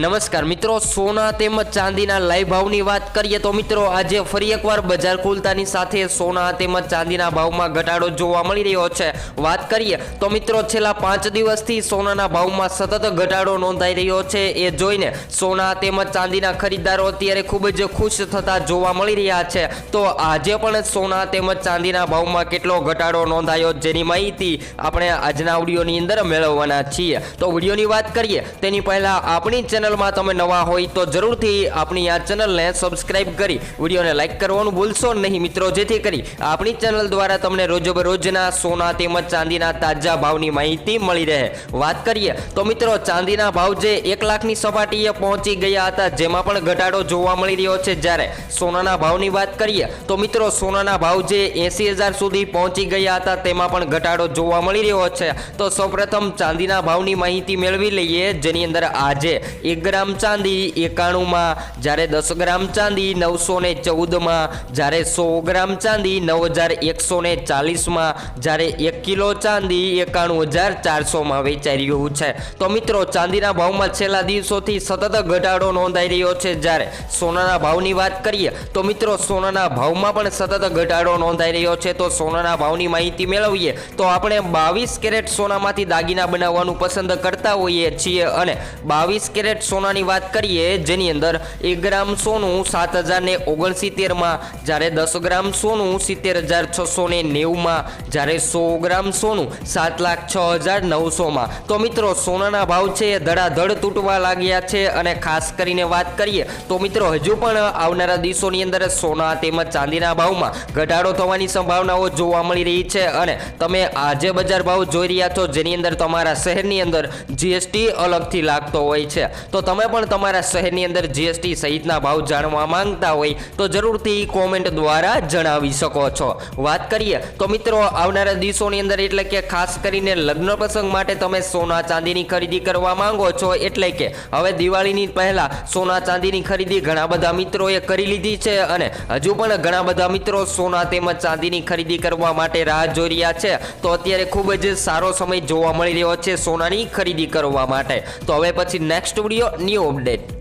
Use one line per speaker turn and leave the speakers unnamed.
નમસ્કાર મિત્રો, સોના તેમજ ચાંદીના લાઈવ ભાવની વાત કરીએ તો મિત્રો, આજે ફરી એકવાર બજાર ખુલતાની સાથે સોના તેમજ ચાંદીના ભાવમાં ઘટાડો જોવા મળી રહ્યો છે. વાત કરીએ તો મિત્રો, છેલ્લા પાંચ દિવસથી સોનાના ભાવમાં સતત ઘટાડો નોંધાઈ રહ્યો છે. એ જોઈને સોના તેમજ ચાંદીના ખરીદદારો અત્યારે ખૂબ જ ખુશ થતા જોવા મળી રહ્યા છે. તો આજે પણ સોના તેમજ ચાંદીના ભાવમાં કેટલો ઘટાડો નોંધાયો જેની માહિતી આપણે આજના વિડીયોની અંદર મેળવવાના છીએ. તો વિડીયોની વાત કરીએ, તેની પહેલાં આપણી ચેનલમાં તમે નવા હોય તો જરૂરથી આપણી આ ચેનલને સબસ્ક્રાઇબ કરી વિડીયોને લાઇક કરવાનું ભૂલશો નહીં મિત્રો. જેથી કરી આપણી ચેનલ દ્વારા તમને રોજબરોજના સોના તેમજ ચાંદીના તાજા ભાવની માહિતી મળી રહે. વાત કરીએ તો મિત્રો, ચાંદીના ભાવ જે એક લાખની સપાટીએ પહોંચી ગયા હતા, જેમાં પણ ઘટાડો જોવા મળી રહ્યો છે. જ્યારે સોનાના ભાવની વાત કરીએ તો મિત્રો, સોનાના ભાવ જે એસી હજાર સુધી પહોંચી ગયા હતા, તેમાં પણ ઘટાડો જોવા મળી રહ્યો છે. તો સૌપ્રથમ ચાંદીના ભાવની માહિતી મેળવી લઈએ, જેની અંદર આજે એક ગ્રામ ચાંદી એકાણુંમાં, જ્યારે દસ ગ્રામ ચાંદી નવસો ને ચૌદમાં, જ્યારે સો ગ્રામ ચાંદી નવ હજાર એકસો ને ચાલીસમાં, જ્યારે એક કિલો ચાંદી એકાણું હજાર ચારસોમાં વેચાઈ રહ્યું છે. તો મિત્રો, ચાંદીના ભાવમાં છેલ્લા દિવસોથી સતત ઘટાડો નોંધાઈ રહ્યો છે. જ્યારે સોનાના ભાવની વાત કરીએ, તો મિત્રો, સોનાના ભાવમાં પણ સતત ઘટાડો નોંધાઈ રહ્યો છે. તો સોનાના ભાવની માહિતી મેળવીએ, તો આપણે બાવીસ કેરેટ સોનામાંથી દાગીના બનાવવાનું પસંદ કરતા હોઈએ છીએ અને બાવીસ કેરેટ સોનાની વાત કરીએ, જેની અંદર એક ગ્રામ સોનું સાત હજાર ને ઓગણસિત્તેરમાં જ્યારે દસ ગ્રામ સોનું સિત્તેર હજાર છસો ને નેવુંમાં જ્યારે સો ગ્રામ સોનું સાત લાખ છ હજાર નવસોમાં તો મિત્રો, સોનાના ભાવ છે એ ધડાધડ તૂટવા લાગ્યા છે અને ખાસ કરીને વાત કરીએ, તો મિત્રો, હજુ પણ આવનારા દિવસોની અંદર સોના તેમજ ચાંદીના ભાવમાં ઘટાડો થવાની સંભાવનાઓ જોવા મળી રહી છે અને તમે આજે બજાર ભાવ જોઈ રહ્યા છો, જેની અંદર તમારા શહેરની અંદર જીએસટી અલગથી લાગતો હોય છે. તો તમે પણ તમારા શહેરની અંદર જીએસટી સહિતના ભાવ જાણવા માંગતા હોય તો જરૂરથી કોમેન્ટ દ્વારા જણાવી શકો છો. વાત કરીએ તો મિત્રો આવનારા દિવસોની અંદર એટલે કે ખાસ કરીને લગ્ન પ્રસંગ માટે તમે સોના ચાંદીની ખરીદી કરવા માંગો છો એટલે કે હવે દિવાળીની પહેલા સોના ચાંદીની ખરીદી ઘણા બધા મિત્રોએ કરી લીધી છે અને હજુ પણ ઘણા બધા મિત્રો સોના તેમજ ચાંદીની ખરીદી કરવા માટે રાહ જોઈ રહ્યા છે. તો અત્યારે ખૂબ જ સારો સમય જોવા મળી રહ્યો છે સોનાની ખરીદી કરવા માટે. તો હવે પછી next video video new update